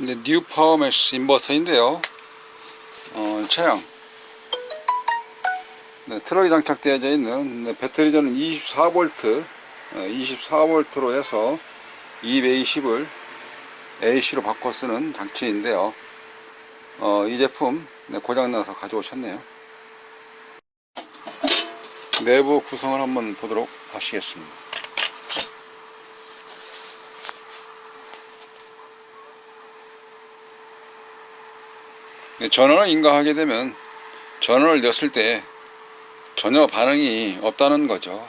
근데 뉴 파워매시 인버터인데요. 어, 차량 네, 트럭에 장착되어져 있는 네, 배터리 전은 24V, 24V로 해서 220을 AC로 바꿔 쓰는 장치인데요. 어, 이 제품 네, 고장나서 가져오셨네요. 내부 구성을 한번 보도록 하시겠습니다. 전원을 인가하게 되면 전원을 넣었을 때 전혀 반응이 없다는 거죠.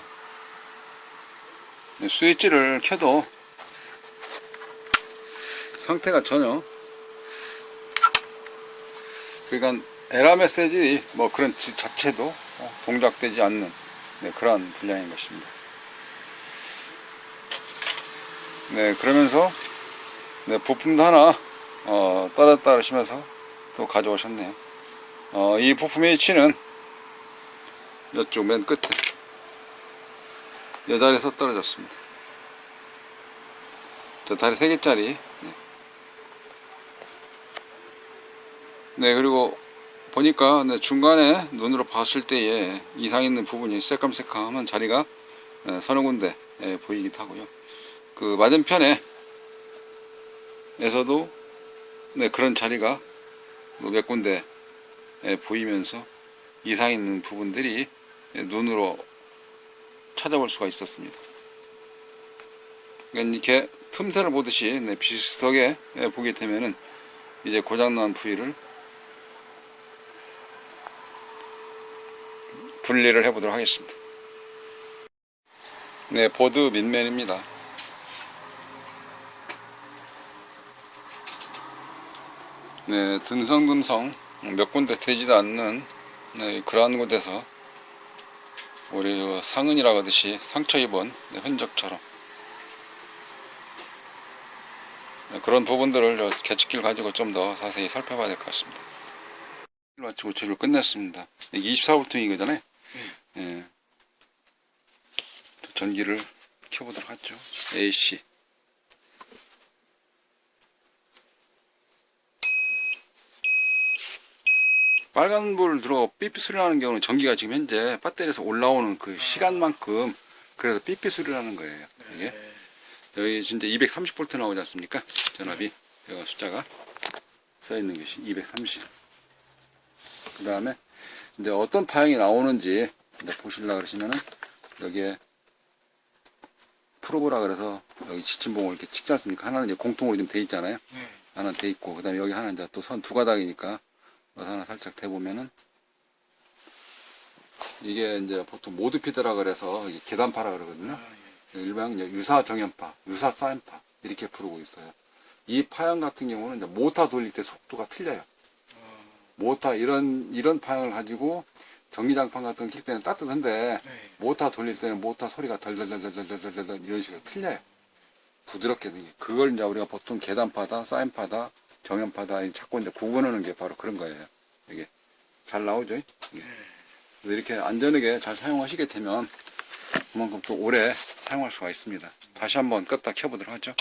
네, 스위치를 켜도 상태가 전혀 그러니까 에러 메시지 뭐 그런 지- 자체도 동작되지 않는 네, 그러한 분량인 것입니다. 네 그러면서 네, 부품도 하나 어, 떨었다 하시면서 또 가져오셨네요. 어, 이 부품의 위치는 이쪽 맨 끝에 이 자리에서 떨어졌습니다. 저 다리 3개짜리 네. 네 그리고 보니까 네, 중간에 눈으로 봤을 때에 이상 있는 부분이 새kam새kam한 자리가 네, 서너 군데 예, 보이기도 하고요. 그 맞은편에 에서도 네, 그런 자리가 뭐 몇 군데 예, 보이면서 이상 있는 부분들이 예, 눈으로 찾아볼 수가 있었습니다. 그러니까 이렇게 틈새를 보듯이 네, 비슷하게 예, 보게 되면은 이제 고장난 부위를 분리를 해보도록 하겠습니다. 네, 보드 밑면입니다. 네, 듬성듬성 몇 군데 되지도 않는 네, 그러한 곳에서 우리 그 상은이라고 하듯이 상처 입은 네, 흔적처럼 네, 그런 부분들을 저 계측기를 가지고 좀 더 자세히 살펴봐야 될 것 같습니다. 마치 고치를 끝냈습니다. 이게 24V인 거잖아요. 예. 또 전기를 켜보도록 하죠. AC. 빨간 불 들어 삐삐 소리 나는 경우는 전기가 지금 현재 배터리에서 올라오는 그 시간만큼 그래서 삐삐 소리 나는 거예요. 이게 여기 진짜 230V 나오지 않습니까? 전압이 여기 숫자가 써 있는 것이 230. 그 다음에 이제 어떤 파형이 나오는지 이제 보시려 그러시면은 여기에 프로브라 그래서 여기 지침봉을 이렇게 찍지 않습니까? 하나는 이제 공통으로 좀돼 있잖아요. 네. 하나는 돼 있고 그다음에 여기 하나 이제 또 선 두 가닥이니까 하나 살짝 대 보면은 이게 이제 보통 모드피드라 그래서 계단파라 그러거든요. 아, 일반 이제 유사 정연파, 유사 사인파 이렇게 부르고 있어요. 이 파형 같은 경우는 이제 모터 돌릴 때 속도가 틀려요. 모터 이런 이런 파형을 가지고 전기장판 같은 거킬 때는 따뜻한데 네. 모터 돌릴 때는 모터 소리가 덜덜덜덜덜덜 이런 식으로 틀려요. 부드럽게 되게. 그걸 이제 우리가 보통 계단파다, 사인파다, 정연파다 이 자꾸 이제 구분하는 게 바로 그런 거예요. 이게 잘 나오죠? 이게. 이렇게 안전하게 잘 사용하시게 되면 그만큼 또 오래 사용할 수가 있습니다. 다시 한번 껐다 켜보도록 하죠.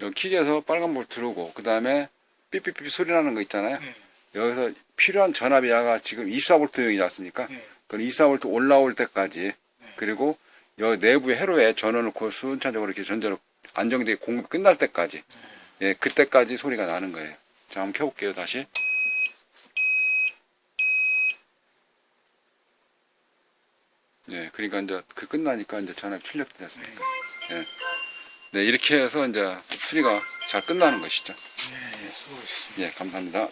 여기 킥에서 빨간불 들어오고 그 다음에 삐삐삐 소리 나는 거 있잖아요. 네. 여기서 필요한 전압이 야가 지금 24V용이지 않습니까? 네. 그럼 24V 올라올 때까지 그리고 여기 내부에 회로에 전원을 순차적으로 이렇게 전자로 안정되게 공급 끝날 때까지 예 그때까지 소리가 나는 거예요. 자 한번 켜볼게요 다시. 예 그러니까 이제 그 끝나니까 이제 전압 출력되지 않습니까? 예. 네 이렇게 해서 이제 수리가 잘 끝나는 것이죠. 네, 수고하셨습니다. 예 감사합니다.